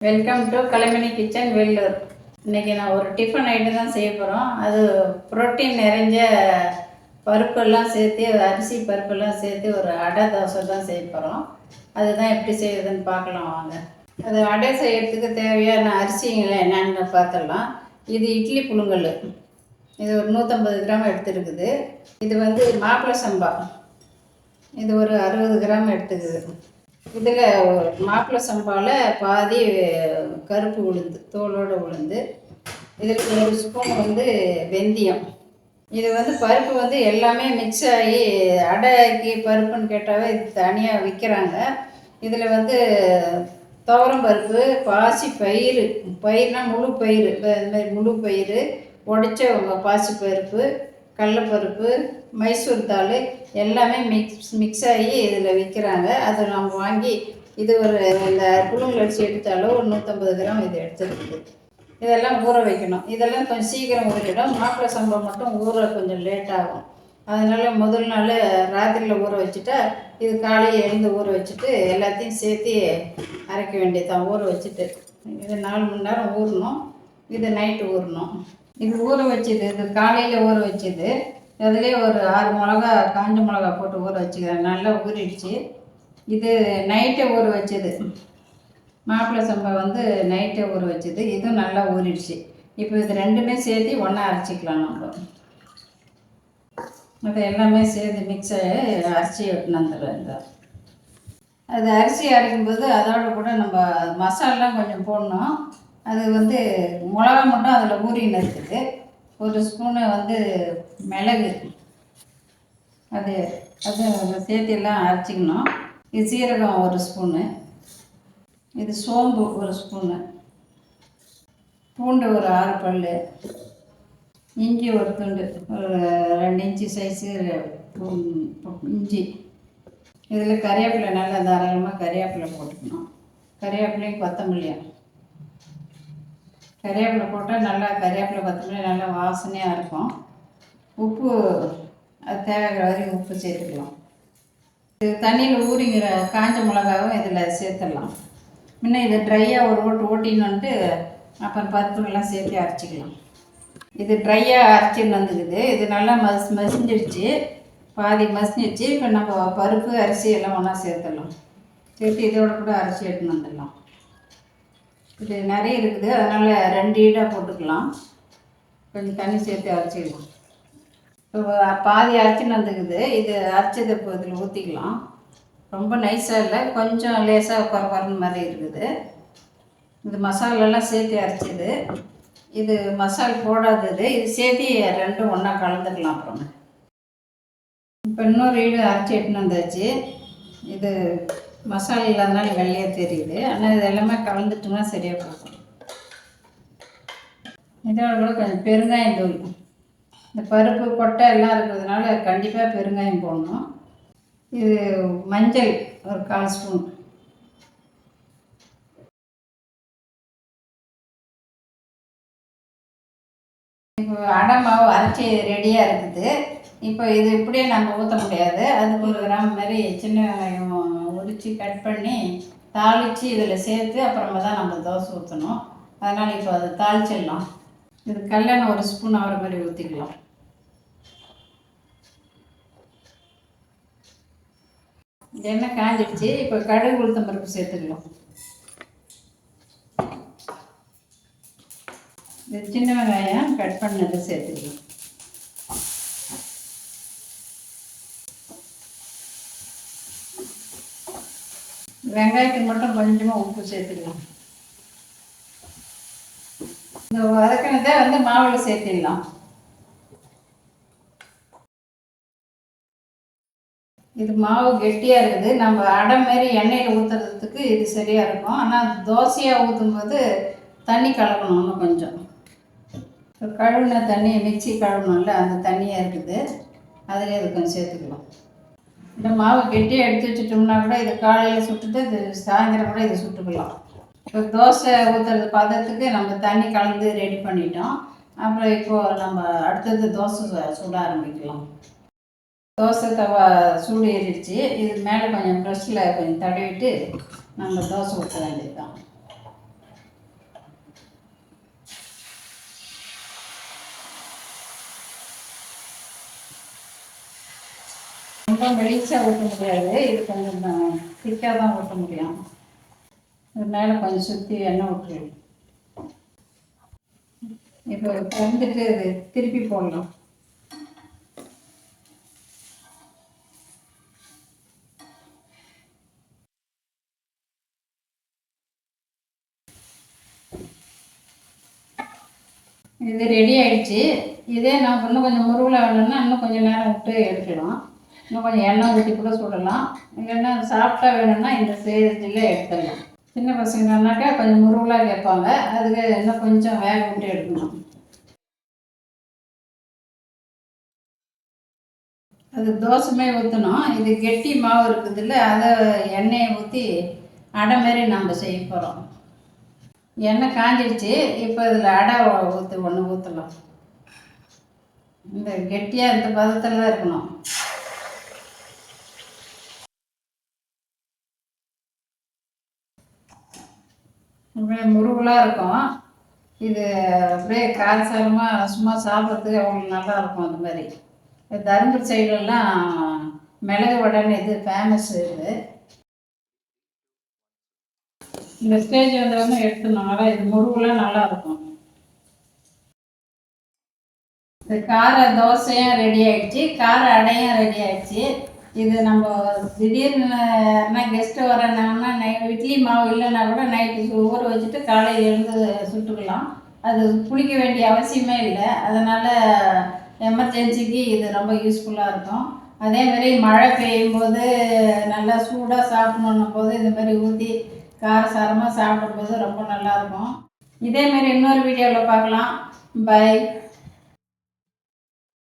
Welcome to Kalaimani kitchen Vellur இன்னைக்கு நான் ஒரு டிஃபன் ஐட்டம் தான் செய்ய போகிறோம் அது புரோட்டீன் நிறைஞ்ச பருப்பெல்லாம் சேர்த்து அரிசி பருப்பெல்லாம் சேர்த்து ஒரு அடை தோசை தான் செய்ய போகிறோம் அதுதான் எப்படி செய்யுதுன்னு பார்க்கலாம் வாங்க. அது அடை செய்யறதுக்கு தேவையான அரிசிங்களை என்னென்னு பார்த்துடலாம். இது இட்லி புழுங்கல். இது ஒரு நூற்றம்பது கிராம் எடுத்துருக்குது. இது வந்து மாப்பிள சம்பா. இது ஒரு அறுபது கிராம் எடுத்துக்குது. இதில் மாப்பிள்ளை சம்பாவில் பாதி கருப்பு உளுந்து தோலோடு உளுந்து. இதில் ஒரு ஸ்பூன் வந்து வெந்தயம். இது வந்து பருப்பு வந்து எல்லாமே மிக்ஸ் ஆகி அடைக்கு பருப்புன்னு கேட்டாவே இது தனியாக விற்கிறாங்க இதில் வந்து துவரம் பருப்பு பாசி பயிறு பயிர்னால் முழு பயிர் இந்த மாதிரி முழு பயிர் உடைச்ச பாசி பருப்பு கடலப்பருப்பு மைசூர் தாள் எல்லாமே மிக்ஸ் மிக்ஸ் ஆகி இதில் விற்கிறாங்க அதை நம்ம வாங்கி இது ஒரு இந்த புழுங்கல் அரிசி எடுத்தாலும் ஒரு நூற்றம்பது கிராம் இது எடுத்துருக்குது இதெல்லாம் ஊற வைக்கணும். இதெல்லாம் கொஞ்சம் சீக்கிரம் ஊறிடும். மாப்பிள்ளை சம்பளம் மட்டும் ஊற கொஞ்சம் லேட் ஆகும். அதனால் முதல் நாள் ராத்திரியில் ஊற வச்சுட்டா இது காலையில் எழுந்து ஊற வச்சுட்டு எல்லாத்தையும் சேர்த்து அரைக்க வேண்டியதுதான். ஊற வச்சுட்டு இது நாலு மணி நேரம் ஊறணும். இது நைட்டு ஊறணும். இது ஊற வச்சது இது காலையில் ஊற வச்சது. அதுலேயே ஒரு ஆறு மிளகா காஞ்ச மிளகா போட்டு ஊற வச்சுக்கிறேன். நல்லா ஊறிடுச்சு. இது நைட்டே ஊற வச்சது. மாப்பிள்ளை சம்பா வந்து நைட்டே ஊற வச்சது. இதுவும் நல்லா ஊறிடுச்சு. இப்போ இது ரெண்டுமே சேர்த்து ஒன்றா அரைச்சிக்கலாம் நம்ம. அது எல்லாமே சேர்த்து மிக்ஸ் ஆகி அரிசி வெட்டினு வந்துடுறேன். இந்த. அது அரிசி அரைக்கும்போது அதோட கூட நம்ம மசாலாம் கொஞ்சம் போடணும். அது வந்து மிளகா மட்டும் அதில் ஊறின்னு இருக்குது. ஒரு ஸ்பூனு வந்து மிளகு. அது அது சேர்த்து எல்லாம் அரைச்சிக்கணும். இது சீரகம் ஒரு ஸ்பூனு இது சோம்பு ஒரு ஸ்பூனு பூண்டு ஒரு ஆறு பல் இஞ்சி ஒரு துண்டு. ஒரு ரெண்டு இன்ச்சு சைஸு இஞ்சி. இதில் கறிவேப்பிலை நல்லா தாராளமாக கறிவேப்பிலை போட்டுக்கணும். கறிவேப்பிலையும் கொத்தமல்லியும். கறிவேப்பிலை போட்டால் நல்லா கறிவேப்பிலை கொத்தமல்லி நல்லா வாசனையாக இருக்கும். உப்பு அது தேவைக்கிற வரைக்கும் உப்பு சேர்த்துக்கலாம். இது தண்ணியில் ஊறிங்கிற காஞ்ச மிளகாவும் இதில் சேர்த்துடலாம். முன்ன இதை ட்ரையாக ஒரு ஓட்டு ஓட்டின்னு அப்புறம் பருப்புகள்லாம் சேர்த்து அரைச்சிக்கலாம். இது ட்ரையாக அரைச்சின்னு வந்துக்குது. இது நல்லா மஸ் மசிஞ்சிடுச்சு பாதி மசிஞ்சிடுச்சு இப்போ நம்ம பருப்பு அரிசி எல்லாம் ஒன்றா சேர்த்துடலாம். சேர்த்து இதோட கூட அரைச்சி எடுத்துன்னு வந்துடலாம். இது நிறைய இருக்குது. அதனால் ரெண்டு ஈடாக போட்டுக்கலாம். கொஞ்சம் தண்ணி சேர்த்து அரைச்சிடலாம் இப்போ பாதி அரைச்சின்னு வந்துக்குது இது அரைச்சதை இப்போ இதில் ஊற்றிக்கலாம் ரொம்ப நைஸாக இல்லை. கொஞ்சம் லேசாக குறை மாதிரி இருக்குது. இது மசாலெல்லாம் சேர்த்து அரைச்சிது. இது மசால் போடாதது. இது சேர்த்து ரெண்டும் ஒன்றா கலந்துக்கலாம் அப்புறம். இப்போ இன்னொரு ஈடு அரைச்சி எட்டுன்னு வந்தாச்சு. இது மசாலா இல்லாதனால வெள்ளையாக தெரியுது ஆனால் இது எல்லாமே கலந்துட்டோம்னா சரியாக போகும். இதோட கூட கொஞ்சம் பெருங்காயம் தூள். இந்த பருப்பு கொட்டை எல்லாம் இருக்கிறதுனால கண்டிப்பாக பெருங்காயம் போடணும். இது மஞ்சள் ஒரு கால் ஸ்பூன். இப்போ அடை மாவு அரைச்சி ரெடியாக இருக்குது. இப்போ இது இப்படியே நம்ம ஊற்ற முடியாது. அதுக்கு ஒரு கிராம் மாதிரி சின்ன வெங்காயம் உரித்து கட் பண்ணி தாளித்து இதில் சேர்த்து அப்புறமா தான் நம்ம தோசை ஊற்றணும் அதனால் இப்போ அதை தாளிச்சிடலாம். இது கல்யாணம் ஒரு ஸ்பூன் ஆகிற மாதிரி ஊற்றிக்கலாம் எண்ணெய் காஞ்சிடுச்சு. இப்போ கடுகு உளுத்தம் பருப்பு சேர்த்துக்கலாம். இந்த சின்ன வெங்காயம் கட் பண்ணதை சேர்த்துக்கலாம். வெங்காயத்துக்கு மட்டும் கொஞ்சமாக உப்பு சேர்த்துக்கலாம். இந்த வதக்கினதை வந்து மாவில் சேர்த்திடலாம். இது மாவு கெட்டியாக இருக்குது. நம்ம அடை மாரி எண்ணெயில் ஊற்றுறதுக்கு இது சரியாக இருக்கும். ஆனால் தோசையாக ஊற்றும்போது தண்ணி கலக்கணும் இன்னும் கொஞ்சம். இப்போ கழுவுன தண்ணி மிக்சி கழுவணும்ல அந்த தண்ணியாக இருக்குது. அதிலே இது கொஞ்சம் சேர்த்துக்கலாம். இந்த மாவு கெட்டியாக எடுத்து வச்சுட்டோம்னா கூட இதை காலையில் சுட்டுட்டு இது சாயந்தரம் கூட இதை சுட்டுக்கலாம் இப்போ தோசை ஊற்றுறது பதத்துக்கு நம்ம தண்ணி கலந்து ரெடி பண்ணிட்டோம். அப்புறம் இப்போது நம்ம அடுத்தது தோசை சு- சுட ஆரம்பிக்கலாம். தோசை தவா சூடு ஏறிடுச்சு. இது மேலே கொஞ்சம் ப்ரெஷ்ஷில் கொஞ்சம் தடவிட்டு நம்ம தோசை ஊற்ற வேண்டியது தான் ரொம்ப மெலிசாக ஊற்ற முடியாது. இது கொஞ்சம் திக்காக தான் ஊற்ற முடியும். இது மேலே கொஞ்சம் சுற்றி எண்ணெய் விட்டுரு இப்போ வந்துட்டு இது திருப்பி போடலாம் இது ரெடி ஆயிடுச்சு. இதே நான் இன்னும் கொஞ்சம் முருகில் வேணும்னா இன்னும் கொஞ்சம் நேரம் விட்டு எடுத்துக்கலாம் இன்னும் கொஞ்சம் எண்ணெய் ஊற்றி கூட சுடலாம். இல்லைன்னா சாப்பிட்டா வேணும்னா இந்த ஸ்டேஜில் எடுத்துடலாம். சின்ன பசங்கன்னாக்கா கொஞ்சம் முருகலாக கேட்பாங்க. அதுக்கு இன்னும் கொஞ்சம் வேக விட்டு எடுக்கணும். அது தோசைமே ஊற்றணும் இது கெட்டி மாவு இருக்குதுல்ல அதை எண்ணெயை ஊற்றி அடை மாரி நம்ம செய்ய போகிறோம் எண்ணெய் காஞ்சிடுச்சு இப்போ இதில் அடை ஊற்றி ஒன்று ஊற்றலாம் இந்த கெட்டியாக இந்த பதத்தில் தான் இருக்கணும். அப்படியே முருகலாக இருக்கும். இது அப்படியே காரசாரமாக சும்மா சாப்பிட்றதுக்கு அவங்களுக்கு நல்லா இருக்கும் அந்த மாதிரி. தருமபுரி சைடுலாம் மிளகு வடைன்னு இது ஃபேமஸ் இது. இந்த ஸ்டேஜ் வந்தவொடனே எடுத்துனால இது முருகலாம் நல்லா இருக்கும். இந்த கார தோசையும் ரெடி ஆயிடுச்சு. கார அடையும் ரெடி ஆயிடுச்சு. இது நம்ம திடீர்னு என்ன கெஸ்ட்டு வரனாங்கன்னா நை இட்லி மாவு இல்லைன்னா கூட நைட்டு ஊற வச்சுட்டு காலையில் எழுந்து சுட்டுக்கலாம். அது புளிக்க வேண்டிய அவசியமே இல்லை. அதனால் எமர்ஜென்சிக்கு இது ரொம்ப யூஸ்ஃபுல்லாக இருக்கும். அதே மாதிரி மழை பெய்யும் போது நல்லா சூடாக சாப்பிடணும் போது இந்த மாதிரி ஊற்றி காரசாரமாக சாப்பிடும்போது ரொம்ப நல்லாயிருக்கும் இதே மாதிரி இன்னொரு வீடியோவில் பார்க்கலாம். பை